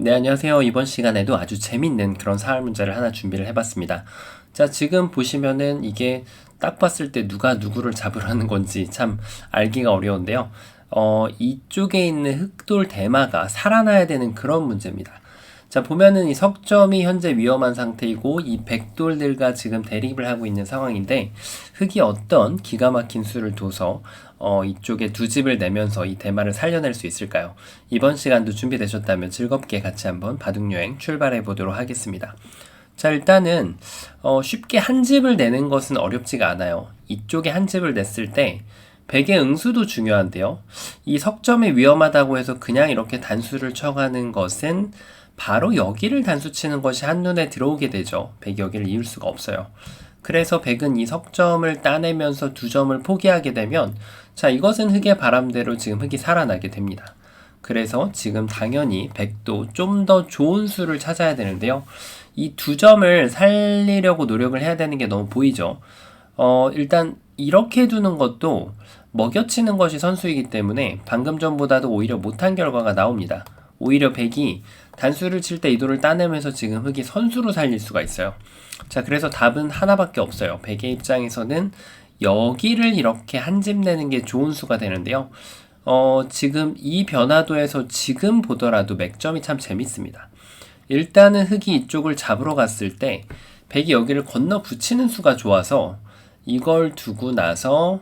네, 안녕하세요. 이번 시간에도 아주 재밌는 그런 사활 문제를 하나 준비를 해봤습니다. 자, 지금 보시면은 이게 딱 봤을 때 누가 누구를 잡으라는 건지 참 알기가 어려운데요. 어, 이쪽에 있는 흑돌 대마가 살아나야 되는 그런 문제입니다. 자, 보면은 이 석점이 현재 위험한 상태이고 이 백돌들과 지금 대립을 하고 있는 상황인데 흑이 어떤 기가 막힌 수를 둬서 어, 이쪽에 두 집을 내면서 이 대마를 살려낼 수 있을까요? 이번 시간도 준비되셨다면 즐겁게 같이 한번 바둑여행 출발해 보도록 하겠습니다. 자, 일단은 어, 쉽게 한 집을 내는 것은 어렵지가 않아요. 이쪽에 한 집을 냈을 때 백의 응수도 중요한데요. 이 석점이 위험하다고 해서 그냥 이렇게 단수를 쳐가는 것은 바로 여기를 단수 치는 것이 한눈에 들어오게 되죠. 백이 여기를 이을 수가 없어요. 그래서 백은 이 석점을 따내면서 두 점을 포기하게 되면 자 이것은 흑의 바람대로 지금 흑이 살아나게 됩니다. 그래서 지금 당연히 백도 좀 더 좋은 수를 찾아야 되는데요. 이 두 점을 살리려고 노력을 해야 되는 게 너무 보이죠. 어, 일단 이렇게 두는 것도 먹여치는 것이 선수이기 때문에 방금 전보다도 오히려 못한 결과가 나옵니다. 오히려 백이 단수를 칠 때 이도를 따내면서 지금 흑이 선수로 살릴 수가 있어요. 자, 그래서 답은 하나밖에 없어요. 백의 입장에서는 여기를 이렇게 한 집 내는 게 좋은 수가 되는데요. 어, 지금 이 변화도에서 지금 보더라도 맥점이 참 재밌습니다. 일단은 흑이 이쪽을 잡으러 갔을 때 백이 여기를 건너 붙이는 수가 좋아서 이걸 두고 나서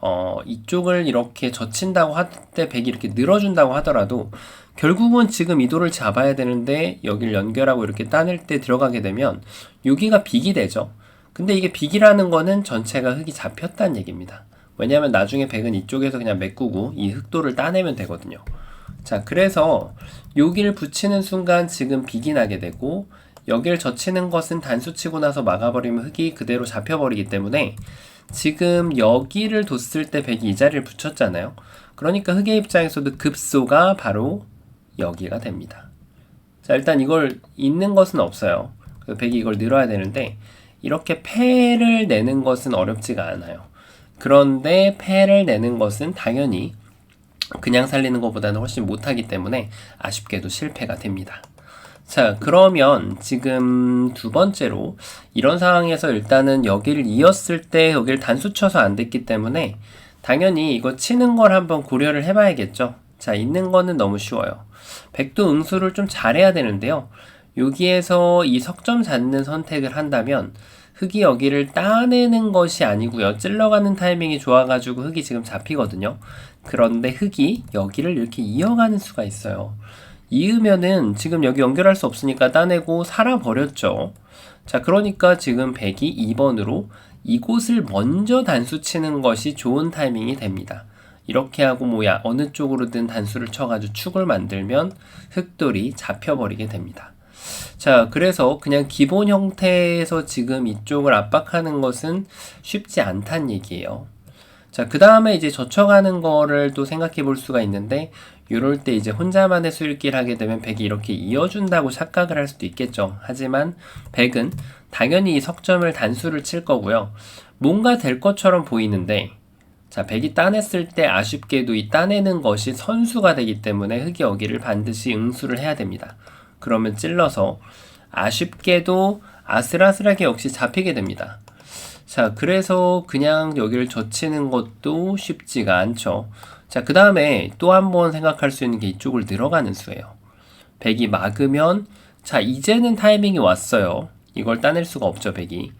어, 이쪽을 이렇게 젖힌다고 할 때 백이 이렇게 늘어준다고 하더라도 결국은 지금 이도를 잡아야 되는데 여기를 연결하고 이렇게 따낼 때 들어가게 되면 여기가 빅이 되죠. 근데 이게 빅이라는 거는 전체가 흙이 잡혔다는 얘기입니다. 왜냐하면 나중에 백은 이쪽에서 그냥 메꾸고 이 흑도를 따내면 되거든요. 자, 그래서 여기를 붙이는 순간 지금 빅이 나게 되고 여기를 젖히는 것은 단수 치고 나서 막아버리면 흙이 그대로 잡혀버리기 때문에 지금 여기를 뒀을 때 백이 이 자리를 붙였잖아요. 그러니까 흑의 입장에서도 급소가 바로 여기가 됩니다. 자, 일단 이걸 있는 것은 없어요. 그래서 백이 이걸 늘어야 되는데 이렇게 패를 내는 것은 어렵지가 않아요. 그런데 패를 내는 것은 당연히 그냥 살리는 것보다는 훨씬 못하기 때문에 아쉽게도 실패가 됩니다. 자, 그러면 지금 두 번째로 이런 상황에서 일단은 여기를 이었을 때 여기를 단수 쳐서 안 됐기 때문에 당연히 이거 치는 걸 한번 고려를 해봐야겠죠. 자, 있는 거는 너무 쉬워요. 백도 응수를 좀 잘해야 되는데요. 여기에서 이 석점 잡는 선택을 한다면 흙이 여기를 따내는 것이 아니고요. 찔러가는 타이밍이 좋아가지고 흙이 지금 잡히거든요. 그런데 흙이 여기를 이렇게 이어가는 수가 있어요. 이으면은 지금 여기 연결할 수 없으니까 따내고 살아버렸죠. 자, 그러니까 지금 100이 2번으로 이곳을 먼저 단수 치는 것이 좋은 타이밍이 됩니다. 이렇게 하고 뭐야 어느 쪽으로든 단수를 쳐가지고 축을 만들면 흑돌이 잡혀버리게 됩니다. 자, 그래서 그냥 기본 형태에서 지금 이쪽을 압박하는 것은 쉽지 않단 얘기예요. 자, 그 다음에 이제 젖혀가는 거를 또 생각해 볼 수가 있는데, 이럴 때 이제 혼자만의 수일기를 하게 되면 백이 이렇게 이어준다고 착각을 할 수도 있겠죠. 하지만 백은 당연히 이 석점을 단수를 칠 거고요. 뭔가 될 것처럼 보이는데, 자, 백이 따냈을 때 아쉽게도 이 따내는 것이 선수가 되기 때문에 흑이 여기를 반드시 응수를 해야 됩니다. 그러면 찔러서 아쉽게도 아슬아슬하게 역시 잡히게 됩니다. 자, 그래서 그냥 여기를 젖히는 것도 쉽지가 않죠. 자, 그 다음에 또 한 번 생각할 수 있는 게 이쪽을 들어가는 수예요. 100이 막으면, 자, 이제는 타이밍이 왔어요. 이걸 따낼 수가 없죠, 100이.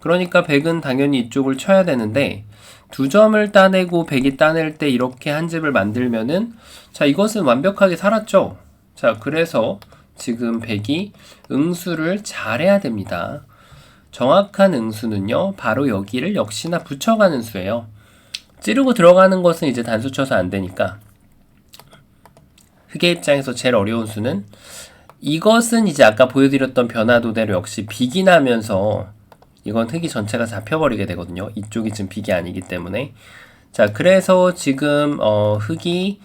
그러니까 100은 당연히 이쪽을 쳐야 되는데, 두 점을 따내고 100이 따낼 때 이렇게 한 집을 만들면은, 자, 이것은 완벽하게 살았죠. 자, 그래서 지금 100이 응수를 잘해야 됩니다. 정확한 응수는요, 바로 여기를 역시나 붙여가는 수예요. 찌르고 들어가는 것은 이제 단수 쳐서 안 되니까. 흑의 입장에서 제일 어려운 수는 이것은 이제 아까 보여드렸던 변화도대로 역시 빅이 나면서 이건 흑이 전체가 잡혀버리게 되거든요. 이쪽이 지금 빅이 아니기 때문에. 자, 그래서 지금 어, 흑이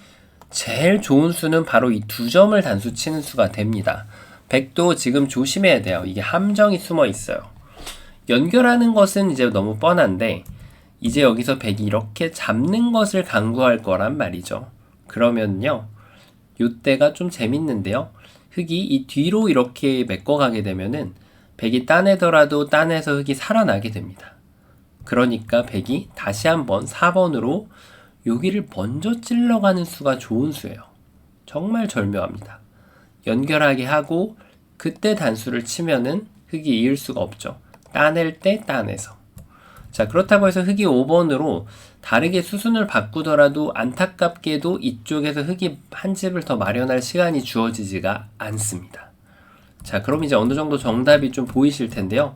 제일 좋은 수는 바로 이 두 점을 단수 치는 수가 됩니다. 100도 지금 조심해야 돼요. 이게 함정이 숨어 있어요. 연결하는 것은 이제 너무 뻔한데 이제 여기서 100이 이렇게 잡는 것을 강구할 거란 말이죠. 그러면요. 요때가 좀 재밌는데요. 흙이 이 뒤로 이렇게 메꿔가게 되면은 백이 따내더라도 따내서 흙이 살아나게 됩니다. 그러니까 백이 다시 한번 4번으로 여기를 먼저 찔러가는 수가 좋은 수예요. 정말 절묘합니다. 연결하게 하고 그때 단수를 치면은 흙이 이을 수가 없죠. 따낼 때 따내서. 자, 그렇다고 해서 흙이 5번으로 다르게 수순을 바꾸더라도 안타깝게도 이쪽에서 흙이 한 집을 더 마련할 시간이 주어지지가 않습니다. 자, 그럼 이제 어느 정도 정답이 좀 보이실 텐데요.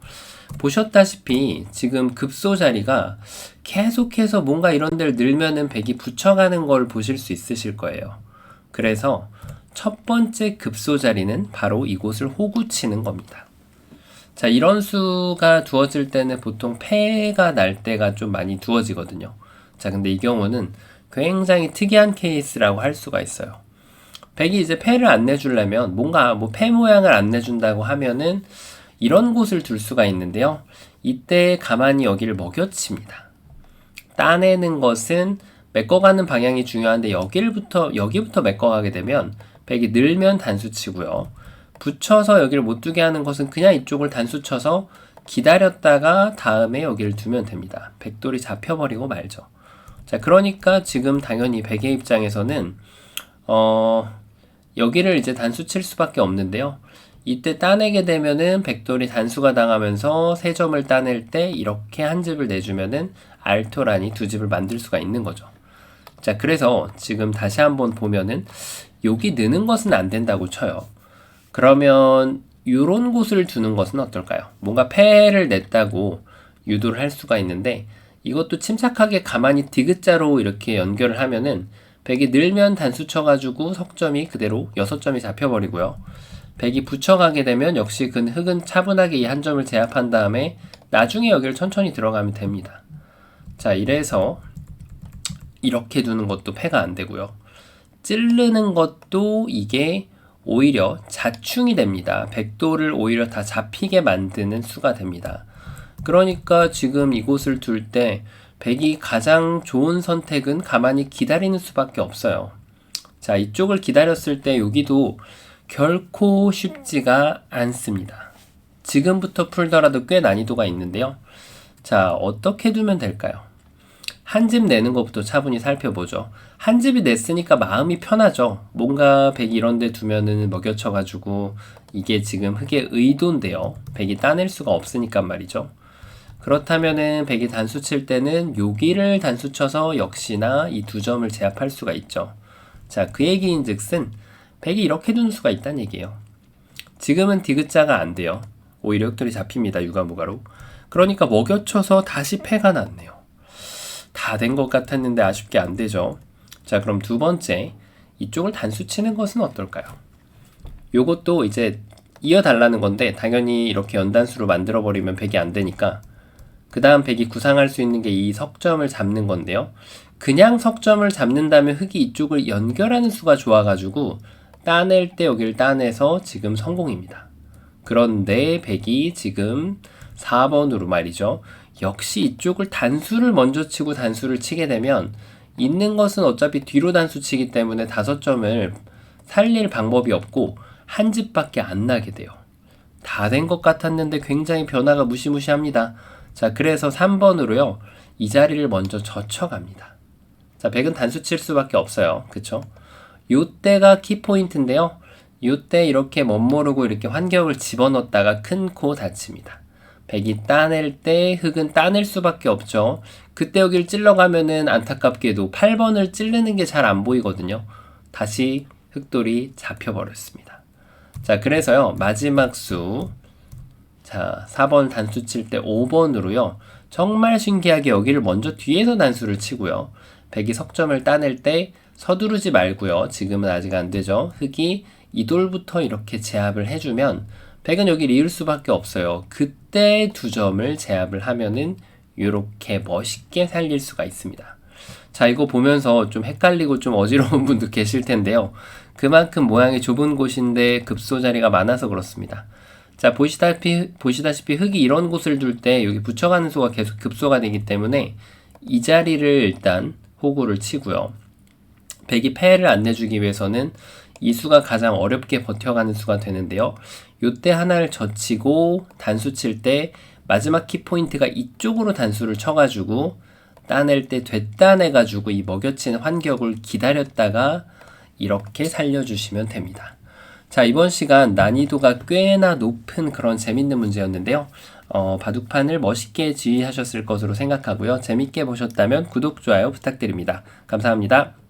보셨다시피 지금 급소 자리가 계속해서 뭔가 이런 데를 늘면은 백이 붙여가는 걸 보실 수 있으실 거예요. 그래서 첫 번째 급소 자리는 바로 이곳을 호구치는 겁니다. 자, 이런 수가 두어질 때는 보통 패가 날 때가 좀 많이 두어지거든요. 자, 근데 이 경우는 굉장히 특이한 케이스라고 할 수가 있어요. 백이 이제 패를 안 내주려면 뭔가 뭐패 모양을 안 내준다고 하면은 이런 곳을 둘 수가 있는데요. 이때 가만히 여기를 먹여칩니다. 따내는 것은 메꿔가는 방향이 중요한데 여기부터 여기부터 메꿔가게 되면 백이 늘면 단수치고요. 붙여서 여기를 못 두게 하는 것은 그냥 이쪽을 단수 쳐서 기다렸다가 다음에 여기를 두면 됩니다. 백돌이 잡혀버리고 말죠. 자, 그러니까 지금 당연히 백의 입장에서는 어, 여기를 이제 단수 칠 수밖에 없는데요. 이때 따내게 되면은 백돌이 단수가 당하면서 세 점을 따낼 때 이렇게 한 집을 내주면은 알토란이 두 집을 만들 수가 있는 거죠. 자, 그래서 지금 다시 한번 보면은 여기 느는 것은 안 된다고 쳐요. 그러면 이런 곳을 두는 것은 어떨까요? 뭔가 패를 냈다고 유도를 할 수가 있는데 이것도 침착하게 가만히 디귿자로 이렇게 연결을 하면은 백이 늘면 단수 쳐가지고 석점이 그대로 여섯 점이 잡혀버리고요. 백이 붙여가게 되면 역시 그 흙은 차분하게 이 한 점을 제압한 다음에 나중에 여기를 천천히 들어가면 됩니다. 자, 이래서 이렇게 두는 것도 패가 안 되고요. 찌르는 것도 이게 오히려 자충이 됩니다. 백도를 오히려 다 잡히게 만드는 수가 됩니다. 그러니까 지금 이곳을 둘 때 백이 가장 좋은 선택은 가만히 기다리는 수밖에 없어요. 자, 이쪽을 기다렸을 때 여기도 결코 쉽지가 않습니다. 지금부터 풀더라도 꽤 난이도가 있는데요. 자, 어떻게 두면 될까요? 한 집 내는 것부터 차분히 살펴보죠. 한 집이 냈으니까 마음이 편하죠. 뭔가 백이 이런 데 두면은 먹여쳐가지고 이게 지금 흙의 의도인데요. 백이 따낼 수가 없으니까 말이죠. 그렇다면은 백이 단수 칠 때는 여기를 단수 쳐서 역시나 이 두 점을 제압할 수가 있죠. 자, 그 얘기인 즉슨 백이 이렇게 두는 수가 있다는 얘기예요. 지금은 디귿자가 안 돼요. 오히려 흑돌이 잡힙니다. 유가무가로. 그러니까 먹여쳐서 다시 패가 났네요. 다 된 것 같았는데 아쉽게 안 되죠. 자, 그럼 두 번째. 이쪽을 단수 치는 것은 어떨까요? 요것도 이제 이어달라는 건데 당연히 이렇게 연단수로 만들어 버리면 백이 안 되니까 그 다음 백이 구상할 수 있는 게 이 석점을 잡는 건데요. 그냥 석점을 잡는다면 흙이 이쪽을 연결하는 수가 좋아가지고 따낼 때 여기를 따내서 지금 성공입니다. 그런데 백이 지금 4번으로 말이죠. 역시 이쪽을 단수를 먼저 치고 단수를 치게 되면 있는 것은 어차피 뒤로 단수 치기 때문에 다섯 점을 살릴 방법이 없고 한 집밖에 안 나게 돼요. 다 된 것 같았는데 굉장히 변화가 무시무시합니다. 자, 그래서 3번으로요. 이 자리를 먼저 젖혀갑니다. 자, 백은 단수 칠 수밖에 없어요. 그쵸? 요때가 키포인트인데요. 요때 이렇게 멋모르고 이렇게 환경을 집어넣었다가 큰 코 다칩니다. 백이 따낼 때 흙은 따낼 수밖에 없죠. 그때 여기를 찔러가면은 안타깝게도 8번을 찌르는 게 잘 안 보이거든요. 다시 흙돌이 잡혀버렸습니다. 자, 그래서요, 마지막 수. 자, 4번 단수 칠 때 5번으로요. 정말 신기하게 여기를 먼저 뒤에서 단수를 치고요. 백이 석점을 따낼 때 서두르지 말고요. 지금은 아직 안 되죠. 흙이 이돌부터 이렇게 제압을 해주면 백은 여기를 이을 수밖에 없어요. 그때 두 점을 제압을 하면은 이렇게 멋있게 살릴 수가 있습니다. 자, 이거 보면서 좀 헷갈리고 좀 어지러운 분도 계실 텐데요. 그만큼 모양이 좁은 곳인데 급소 자리가 많아서 그렇습니다. 자, 보시다시피, 보시다시피 흙이 이런 곳을 둘 때 여기 붙여가는 수가 계속 급소가 되기 때문에 이 자리를 일단 호구를 치고요. 백이 패를 안 내주기 위해서는 이 수가 가장 어렵게 버텨가는 수가 되는데요. 요때 하나를 젖히고 단수 칠 때 마지막 키 포인트가 이쪽으로 단수를 쳐가지고 따낼 때 되따내가지고 이 먹여친 환격을 기다렸다가 이렇게 살려주시면 됩니다. 자, 이번 시간 난이도가 꽤나 높은 그런 재밌는 문제였는데요. 어, 바둑판을 멋있게 지휘하셨을 것으로 생각하고요. 재밌게 보셨다면 구독, 좋아요 부탁드립니다. 감사합니다.